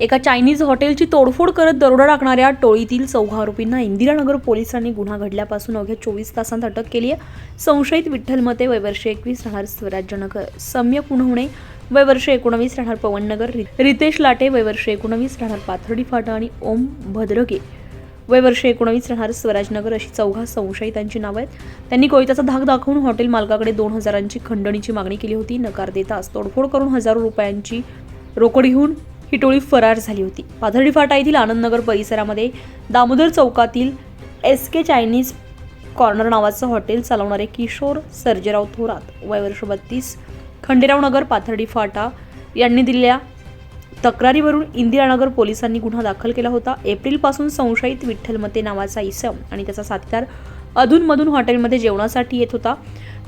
एका चायनीज हॉटेलची तोडफोड करत दरोडा टाकणाऱ्या टोळीतील चौघा आरोपींना इंदिरानगर पोलिसांनी गुन्हा घडल्यापासून अवघ्या चोवीस तासांत अटक केली आहे. संशयित विठ्ठल मते वय वर्ष एकवीस राहणार स्वराज्यनगर सम्यक पुनवणे वय वर्ष एकोणवीस राहणार पवननगर रितेश लाटे वय वर्ष एकोणवीस राहणार पाथर्डी फाटा आणि ओम भद्रगे वय वर्ष एकोणवीस राहणार स्वराजनगर अशी चौघा संशयितांची नावं आहेत. त्यांनी कोयत्याचा धाक दाखवून हॉटेल मालकाकडे दोन हजारांची खंडणीची मागणी केली होती. नकार देताच तोडफोड करून हजारो रुपयांची रोकड घेऊन ही टोळी फरार झाली होती. पाथर्डी फाटा येथील आनंदनगर परिसरामध्ये दामोदर चौकातील एस के चायनीज कॉर्नर नावाचं हॉटेल चालवणारे किशोर सर्जेराव थोरात वय वर्ष बत्तीस खंडेराव नगर पाथर्डी फाटा यांनी दिलेल्या तक्रारीवरून इंदिरानगर पोलिसांनी गुन्हा दाखल केला होता. एप्रिलपासून संशयित विठ्ठल मते नावाचा इसम आणि त्याचा साथीदार अधूनमधून हॉटेलमध्ये जेवणासाठी येत होता.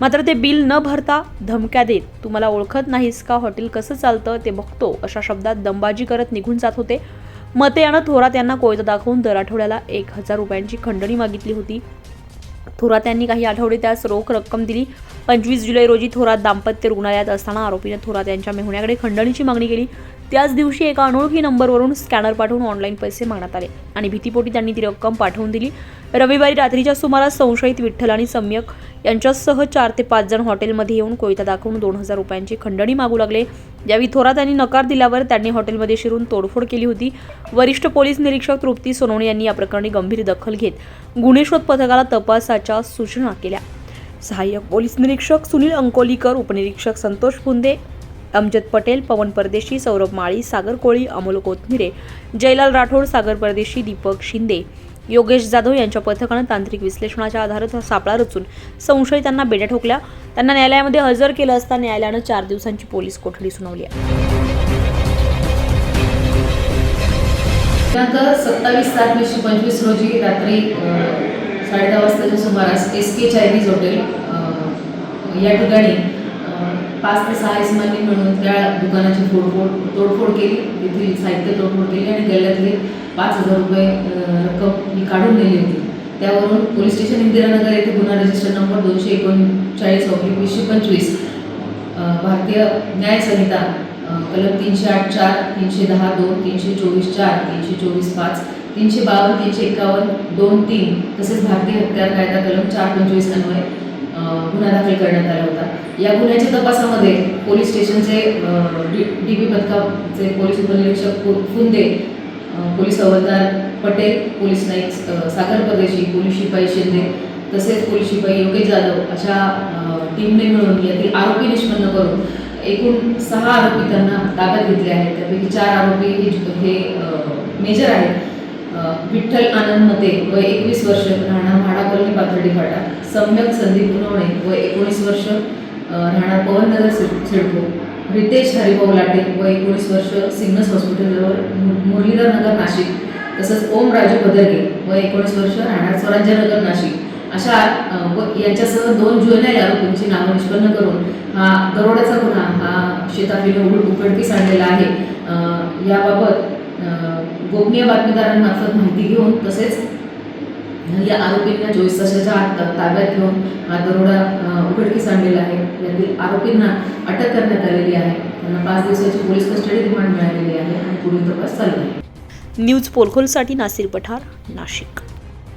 मात्र ते बिल न भरता धमक्या देत तुम्हाला ओळखत नाहीस का हॉटेल कसं चालतं ते बघतो अशा शब्दात दंबाजी करत निघून जात होते. मते यानं थोरात यांना कोयता दाखवून दर आठवड्याला एक हजार रुपयांची खंडणी मागितली होती. थोरात यांनी काही आठवडे त्यास रोख रक्कम दिली. पंचवीस जुलै रोजी थोरात दाम्पत्य रुग्णालयात असताना आरोपीने थोरात यांच्या मेहुण्याकडे खंडणीची मागणी केली. त्याच दिवशी एका अनोळखी नंबरवरून स्कॅनर पाठवून ऑनलाईन पैसे मागण्यात आले. आणि भीतीपोटी त्यांनी ती रक्कम पाठवून दिली. रविवारी रात्रीच्या सुमारास संशयित विठ्ठल आणि सम्यक यांच्यासह चार ते पाच जण हॉटेलमध्ये येऊन कोयता दाखवून दोन हजार रुपयांची खंडणी मागू लागले. यावेळी थोरात यांनी नकार दिल्यावर त्यांनी हॉटेलमध्ये शिरून तोडफोड केली होती. वरिष्ठ पोलीस निरीक्षक तृप्ती सोनवणे यांनी या प्रकरणी गंभीर दखल घेत गुन्हे शोध पथकाला तपासाच्या सूचना केल्या. सहाय्यक पोलीस निरीक्षक सुनील अंकोलीकर उपनिरीक्षक संतोष फुंदे अमजद पटेल पवन परदेशी सौरभ माळी सागर कोळी अमोल कोथमिरे जयलाल राठोड सागर परदेशी दीपक शिंदे योगेश जाधव यांच्या पथकानं तांत्रिक विश्लेषणाच्या आधारात सापळा रचून संशयितांना बेड्या ठोकल्या. त्यांना न्यायालयामध्ये हजर केलं असता न्यायालयानं चार दिवसांची पोलीस कोठडी सुनावली आहे. दिनांक सत्तावीस सात पंचवीस रोजी रात्री साडे दहा वाजताच्या सुमारास एस के चायनीज हॉटेल या ठिकाणी पाच ते सहा इसमांनी मिळून त्या दुकानाची फोडफोड तोडफोड केली. तेथील साहित्य तोडफोड केली आणि गल्ल्यातले पाच हजार रुपये रक्कम ही काढून नेली होती. त्यावरून पोलीस स्टेशन इंदिरानगर येथे गुन्हा रजिस्टर नंबर दोनशे एकोणचाळीस ऑब्लिक वीसशे पंचवीस भारतीय न्याय संहिता कलम तीनशे आठ चार तीनशे दहा दोन तीनशे चोवीस चार तीनशे चोवीस पाच तीनशे बावन्न तीनशे एकावन्न दोन तीन तसेच भारतीय हत्यार कायदा कलम चार पंचवीस अन्वय गुन्हा दाखल करण्यात आला होता. या गुन्ह्याच्या तपासामध्ये पोलीस स्टेशनचे डी डी पी पथकाचे पोलीस उपनिरीक्षक फुंदे पोलीस हवालदार पटेल पोलीस नाईक साखर सागर परदेशी पोलीस शिपाई शिंदे तसेच पोलीस शिपाई योगेश जाधव अशा टीमने मिळून यातील आरोपी निष्पन्न करून एकूण सहा आरोपी त्यांना ताब्यात घेतले आहेत. त्यापैकी चार आरोपी हे मेजर आहेत. विठ्ठल आनंद मते व एकवीस वर्ष राहणार म्हाडापल्ली पाथर्डी फाटा सम्यक संदीप उनवणे व एकोणीस वर्ष राहणार पवननगर सिडको रितेश हरिभाऊ लाटे व एकोणीस वर्ष सिग्नस हॉस्पिटलजवळ मु- मुरलीधर नगर नाशिक तसंच ओम राजू भदरगे व एकोणीस वर्ष राहणार स्वराज्यनगर नाशिक. अशा व यांच्यासह दोन जुएनाईल आरोपींची नावं निष्पन्न करून हा दरोड्याचा गुन्हा हा शेताफीने उघड उघडकीस आणलेला आहे. याबाबत गोपनीय बातमीदारांमार्फत माहिती घेऊन तसेच या आरोपींना चोवीस तासाच्या आत ताब्यात घेऊन हा दरोडा उघडकीस आणलेला आहे. यातील आरोपींना अटक करण्यात आलेली आहे. त्यांना पाच दिवसाची पोलीस कस्टडी रिमांड मिळालेली आहे आणि पुढील तपास चालू आहे. न्यूज पोलखोलसाठी नासिर पठार नाशिक.